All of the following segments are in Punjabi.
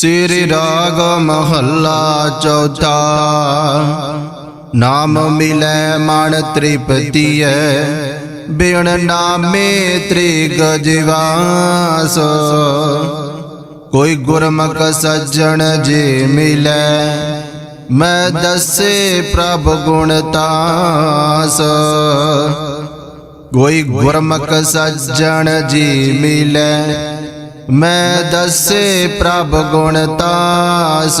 ਸ੍ਰੀ ਰਾਗ ਮਹੱਲਾ ਚੌਥਾ। ਨਾਮ ਮਿਲੈ ਮਨ ਤ੍ਰਿਪਤੀਐ ਬਿਨ ਨਾਮੇ ਤ੍ਰਿਗ ਜਿਵਾਸ। ਕੋਈ ਗੁਰਮੁਖ ਸੱਜਣ ਜੇ ਮਿਲੈ, ਮੈਂ ਦੱਸੇ ਪ੍ਰਭ ਗੁਣ ਤਾਸ। ਕੋਈ ਗੁਰਮੁਖ ਸੱਜਣ ਜੀ ਮਿਲੈ ਮੈਂ ਦੱਸੇ ਪ੍ਰਭ ਗੁਣ ਤਾਸ।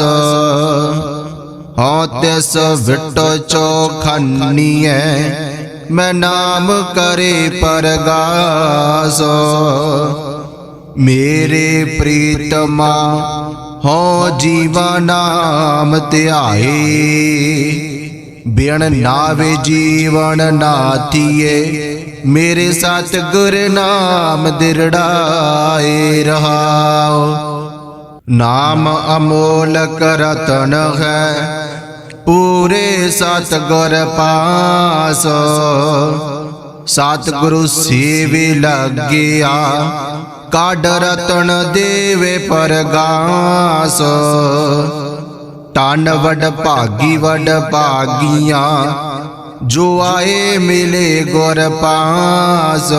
ਹਉ ਤਿਸ ਵਿਟੋ ਚੋਖਨੀਐ, ਮੈਂ ਨਾਮ ਕਰੇ ਪਰਗਾਸ। ਮੇਰੇ ਪ੍ਰੀਤਮਾ, ਹੋ ਜੀਵਾ ਨਾਮ ਧਿਆਏ। ਬਿਨ ਨਾਵੇ ਜੀਵਨ ਨਾਥੀਏ, ਮੇਰੇ ਸਤ ਗੁਰ ਨਾਮ ਦਿਰੜਾਏ ਰਹਾਉ। ਨਾਮ ਅਮੋਲਕ ਰਤਨ ਹੈ, ਪੂਰੇ ਸਤ ਗੁਰ ਪਾਸ। ਸਤ ਗੁਰੂ ਸੇਵੇ ਲੱਗਿਆ, ਕਾਢ ਰਤਨ ਦੇਵੇ ਪਰਗਾਸ। ਤਨ ਵਡ ਭਾਗੀ ਵਡ ਭਾਗੀਆਂ, ਜੋ ਆਏ ਮਿਲੇ ਗੁਰ ਪਾਸ।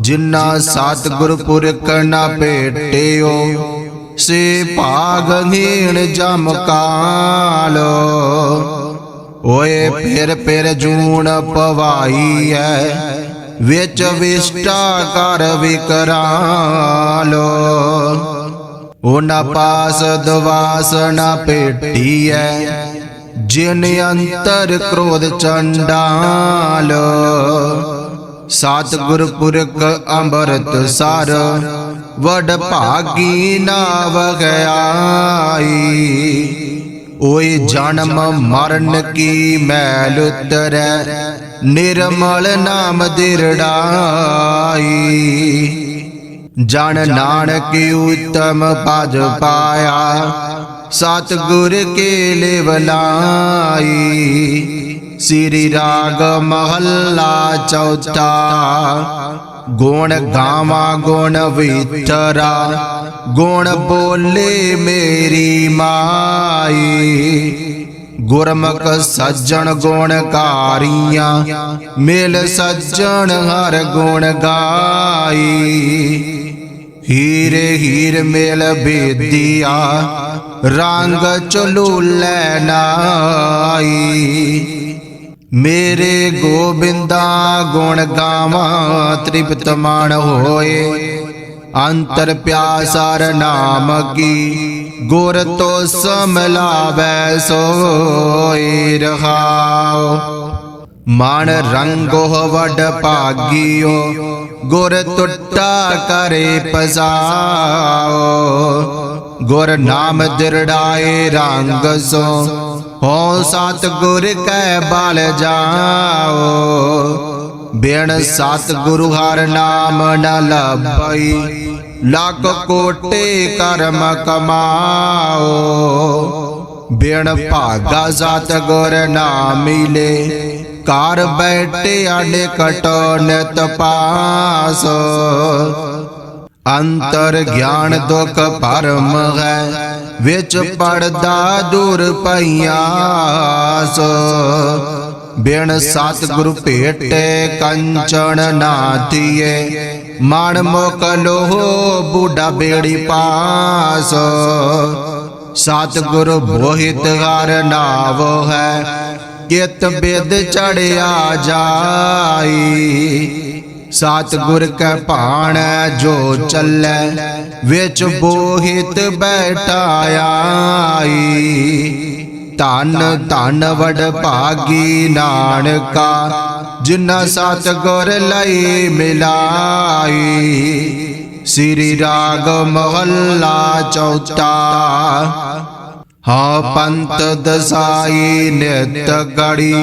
ਜਿਨ੍ਹਾਂ ਸਤ ਗੁਰ ਪੁਰਖ ਨਾ ਭੇਟਿਓ, ਸੇ ਭਾਗਹੀਣ ਜਮ ਕਾਲ। ਓਏ ਫਿਰ ਫਿਰ ਜੂਣ ਪਵਾਈ ਐ ਵਿੱਚ ਵਿਸ਼ਟਾ ਕਰ ਵਿਕਰਾਲ। ਉਹ ਨਾ ਪਾਸ ਦਵਾਸ ਨਾ ਭੇਟੀਐ, ਜਿਨ ਅੰਤਰ ਕ੍ਰੋਧ ਚੰਡਾਲ। ਸਤਿਗੁਰ ਪੁਰਖ ਅੰਮ੍ਰਿਤ ਸਰ, ਵਡ ਭਾਗੀ ਨਾ ਵਗਿਆਈ। ਓਏ ਜਨਮ ਮਰਨ ਕੀ ਮੈਲ ਉਤਰੈ, ਨਿਰਮਲ ਨਾਮ ਦਿਰੜਾਈ। ਜਨ ਨਾਨਕ ਉਤਮ ਪਦ ਪਾਇਆ। ਸਤਿਗੁਰ ਕੇ ਲਿਵਲਾਈ ਸ੍ਰੀ ਰਾਗ ਮਹੱਲਾ ਚੌਥਾ। ਗੁਣ ਗਾਵਾ ਗੁਣ ਵਿਤਰਾ। ਗੁਣ ਬੋਲੇ ਮੇਰੀ ਮਾਈ। ਗੁਰਮੁਖ ਸੱਜਣ ਗੁਣਕਾਰੀਆਂ ਮਿਲ ਸੱਜਣ ਹਰ ਗੁਣ ਗਾਈ। ਹੀਰੇ ਹੀਰ ਮੇਲ ਬੇਦੀਆ, ਰੰਗ ਚਲੂ ਲੈ ਨਾਈ। ਮੇਰੇ ਗੋਬਿੰਦਾ ਗੁਣ ਗਾਵਾਂ, ਤ੍ਰਿਪਤ ਮਨ ਹੋਏ ਅੰਤਰ ਪਿਆਸਰ ਨਾਮ ਕੀ? ਗੁਰ ਤੋ ਸਮਲਾਵੈ ਸੋਈ ਰਹਾਉ। ਮਨ ਰੰਗੋ ਵਡ ਭਾਗਿਓ ਗੁਰ ਟੁੱਟਾ ਕਰੇ ਪਸਾਓ ਗੁਰ ਨਾਮ ਦਿਰੜਾਏ ਰੰਗ ਸੋ ਹੋ ਸਤ ਗੁਰ ਕੈ ਬਲ ਜਾਓ ਬਿਨ ਸਤ ਗੁਰੂ ਹਰ ਨਾਮ ਨ ਲਭਈ ਲੱਖ ਕੋਟੇ ਕਰਮ ਕਮਾਓ। ਬਿਨ ਭਾਗਾ ਸਤ ਗੁਰ ਨਾ ਮਿਲੇ। ਘਰ ਬੈਠੇ ਅਨੇ ਕਟੋ ਨਿਤ ਪਾਸ। ਅੰਤਰ ਗਿਆਨ ਦੁਖ ਭਰਮ ਹੈ, ਵਿੱਚ ਪੜਦਾ ਦੂਰ ਪਈਆਸ ਬਿਨ ਸਤ ਗੁਰੂ ਭੇਟੇ ਕੰਚਨ ਨਾਥੀਏ ਮਨ ਮੁਖ ਲੋਹ ਬੁੱਢਾ ਬੇੜੀ ਪਾਸ। ਸਤਿਗੁਰ ਬੋਹਿਤ ਹਰ ਨਾਵ ਹੈ ਕਿਤ ਬਿਦ ਚੜਿਆ ਜਾਈ। ਸਤਿਗੁਰ ਕੈ ਭਾਣ ਜੋ ਚੱਲੈ, ਵਿੱਚ ਬੋਹਿਤ ਬੈਠਾਈ ਧਨ ਧਨ ਵਡ ਭਾਗੀ ਨਾਨਕਾ, ਜਿਨ੍ਹਾਂ ਸਤ ਗੁਰ ਲਈ ਮਿਲਾਈ। ਸ੍ਰੀ ਰਾਗ ਮਹੱਲਾ ਚੌਥਾ, ਹਾਂ ਪੰਤ ਦਸਾਈ ਨਿਤ ਗੜੀ,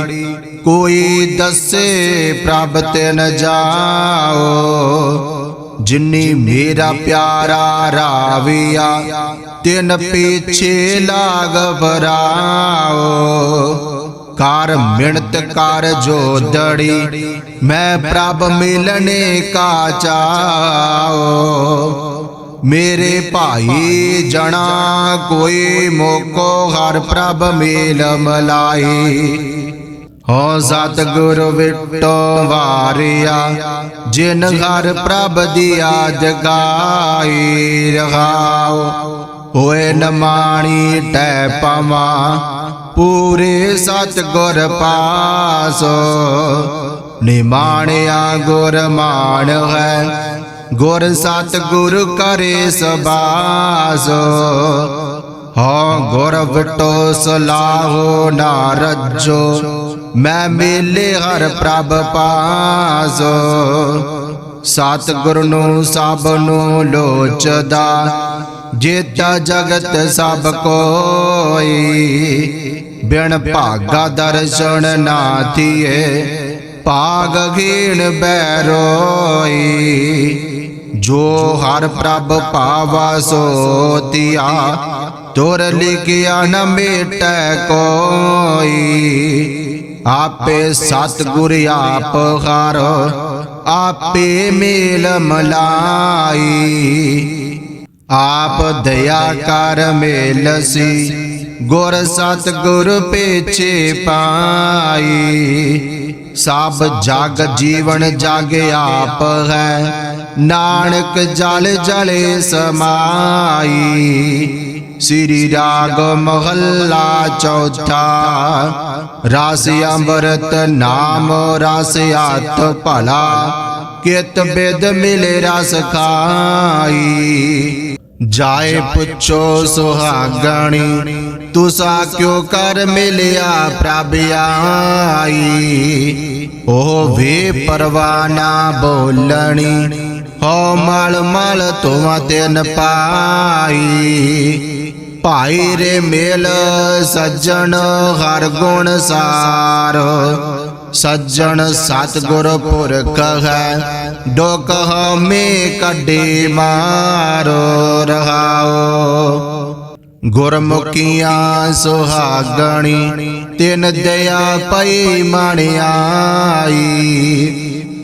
ਕੋਈ ਦੱਸੇ ਪ੍ਰਭ ਤਿਨ ਜਾਓ। ਜਿਨੀ ਮੇਰਾ ਪਿਆਰਾ ਰਾਵਿਆ ਤਿਨ ਪਿਛੇ ਲਾਗ ਬਰਾਓ ਕਰ ਮਿਣਤ ਕਰ ਜੋ ਦੜੀ ਮੈਂ ਪ੍ਰਭ ਮਿਲਨੇ ਕਾ ਚਾਓ ਮੇਰੇ ਭਾਈ ਜਣਾ ਕੋਈ ਮੋਕੋ ਹਰ ਪ੍ਰਭ ਮੇਲ ਮਲਾਈ ਹੋ ਸਤਿਗੁਰ ਵਿਟੋ ਵਾਰਿਆ, ਜਿਨ ਘਰ ਪ੍ਰਭ ਦੀਆ ਜਗਾਈ ਰਹਾਉ ਹੋਏ ਨਮਾਣੀ ਟੈ ਪਮਾ ਪੂਰੇ ਸਤਿਗੁਰ ਪਾਸੋ। ਨਿਮਾਣਿਆ ਗੁਰ ਮਾਣ ਹੈ, ਗੁਰ ਸਤਿਗੁਰ ਕਰੇ ਸਬਾਸੋ। ਹੋ ਗੁਰ ਵਟੋ ਸਲਾਹੋ ਨਾ ਰੱਜੋ ਮੈਂ ਮੇਲੇ ਹਰ ਪ੍ਰਭ ਪਾਸੋ। ਸਤਿਗੁਰ ਨੂੰ ਸਭ ਨੂੰ ਲੋਚਦਾ, ਜੇਤਾ ਜਗਤ ਸਭ ਕੋਈ। ਬਿਨ ਭਾਗਾ ਦਰਸ਼ਨ ਨਾ ਥੀਏ ਭਾਗ ਘੀਣ ਬੈਰੋਈ ਜੋ ਹਰ ਪ੍ਰਭ ਪਾਵਾ ਸੋਤਿਆ ਤੁਰ ਲਿਖਿਆ ਨ ਮੇਟੈ ਕੋਈ। ਆਪੇ ਸਤਿਗੁਰ ਆਪ ਹਰ ਆਪੇ ਮੇਲ ਮਲਾਈ। ਆਪ ਦਇਆ ਕਰ ਮੇਲਸੀ ਗੁਰ ਸਤਿਗੁਰ ਪੇਛੇ ਪਾਈ। ਸਭ ਜਗ ਜੀਵਨ ਜਗ ਆਪ ਹੈ। ਨਾਨਕ ਜਲ ਜਲੇ ਸਮਾਈ। ਸ੍ਰੀ ਰਾਗ ਮਹੱਲਾ ਚੌਥਾ ਰਸ ਅੰਮ੍ਰਿਤ ਨਾਮ ਰਸ ਆਤ ਭਲਾ ਕਿਤ ਬਿਦ ਮਿਲੇ ਰਸ ਖਾਈ ਜਾਏ ਪੁੱਛੋ ਸੁਹਾਗਣੀ ਤੁਸਾ ਕਿਉ ਕਰ ਮਿਲਿਆ ਪ੍ਰਭ ਆਈ ਉਹ ਵੇ ਪਰਵਾਨਾ ਬੋਲਣੀ ਹੋ ਮਲ ਮਲ ਤੁਮ ਤਿਨ ਪਾਈ ਭਾਈ ਰੇ ਮੇਲ ਸੱਜਣ ਹਰ ਗੁਣ ਸਾਰ। ਸੱਜਣ ਸਤਿਗੁਰ ਪੁਰਖ ਹੈ, ਡੋਕ ਹਮੇ ਕੱਢੇ ਮਾਰੋ ਰਹਾਓ। ਗੁਰਮੁਖੀਆਂ ਸੁਹਾਗਣੀ, ਤਿਨ ਦਇਆ ਪਈ ਮਣਿਆਈ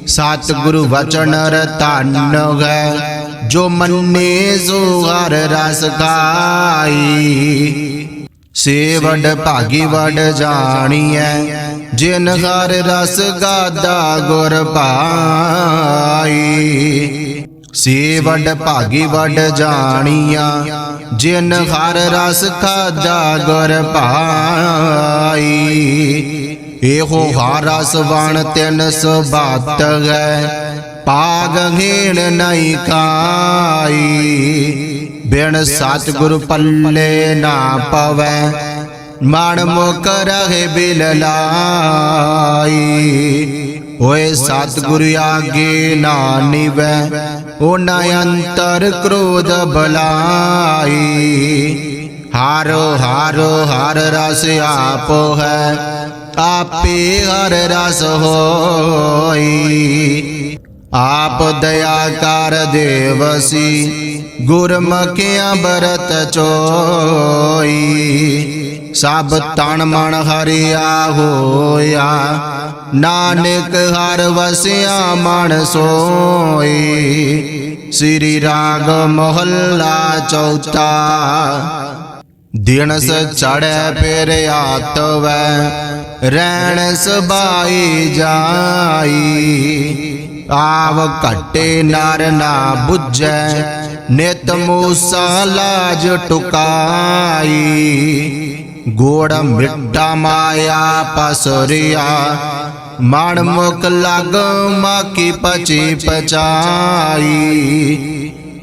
ਸਤਿਗੁਰੂ ਵਚਨ ਰਤਨ ਹੈ ਜੋ ਮੰਨੇ ਸੋ ਹਰ ਰਸ ਖਾਈ ਸੇਵਡ ਭਾਗੀ ਵਡ ਜਾਣੀਐ, ਜਿਨ ਹਰ ਰਸ ਗਾਦਾ ਗੁਰ ਭਾਈ ਸੇਵਡ ਭਾਗੀ ਵਡ ਜਾਣੀਆ ਜਿਨ ਹਰ ਰਸ ਖਾਦਾ ਗੁਰ ਭਾਈ ਇਹੋ ਹਰ ਰਸ ਵਣ ਤਿਨ ਸੁਭਾਤ ਹੈ। ਪਾਗ ਘੇਣ ਨਹੀਂ ਕਾਈ। ਬਿਨ ਸਤਿਗੁਰ ਪੱਲੇ ਨਾ ਪਵੈ। ਮਨ ਮੁਖ ਰਹੇ ਬਿਲ ਲਾਈ। ਓਏ ਸਤਿਗੁਰ ਆਗੇ ਨਾ ਨਿਵੈ। ਓਨਾ ਅੰਤਰ ਕ੍ਰੋਧ ਬਲਾਈ। ਹਾਰੋ ਹਾਰੋ ਹਰ ਰਸ ਆਪ ਹੈ। ਆਪੇ ਹਰ ਰਸ ਹੋਈ। ਆਪ ਦਇਆ ਕਰ ਦੇਵਸੀ ਗੁਰਮੁਖਿਆ ਬਰਤ ਚੋਈ। ਸਭ ਤਨ ਮਨ ਹਰਿਆ ਹੋਇਆ, ਨਾਨਕ ਹਰ ਵਸਿਆ ਮਨ ਸੋਈ। ਸ੍ਰੀ ਰਾਗ ਮਹੱਲਾ ਚੌਥਾ, ਦਿਨ ਸ ਚੜੈ ਪੇਰ ਆਤਵੈ, ਰਹਿਣ ਸਬਾਈ ਜਾਈ। ਆਵ ਘਟੇ ਨਰ ਨਾ 부ਜੈ ਨਿਤ ਮੂਸਾ ਲਾਜ ਟੁਕਾਈ। ਗੋੜ ਮਿੱਟਾ ਮਾਇਆ ਪਸਰਿਆ ਮਨ ਮੁਖ ਲਗ ਮਾਕੀ ਪਚੀ ਪਚਾਈ।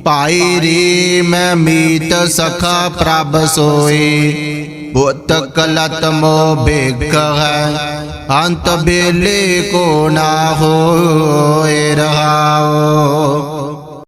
ਭਾਈ ਰੇ, ਮੈਂ ਮੀਤ ਸਖਾ ਪ੍ਰਭ ਸੋਈ, ਪੁੱਤ ਕਲਤ ਮੋ ਬੇਗ ਹੈ। ਅੰਤ ਬੇਲੇ ਕੋ ਨਾ ਹੋਏ ਰਹਾਓ।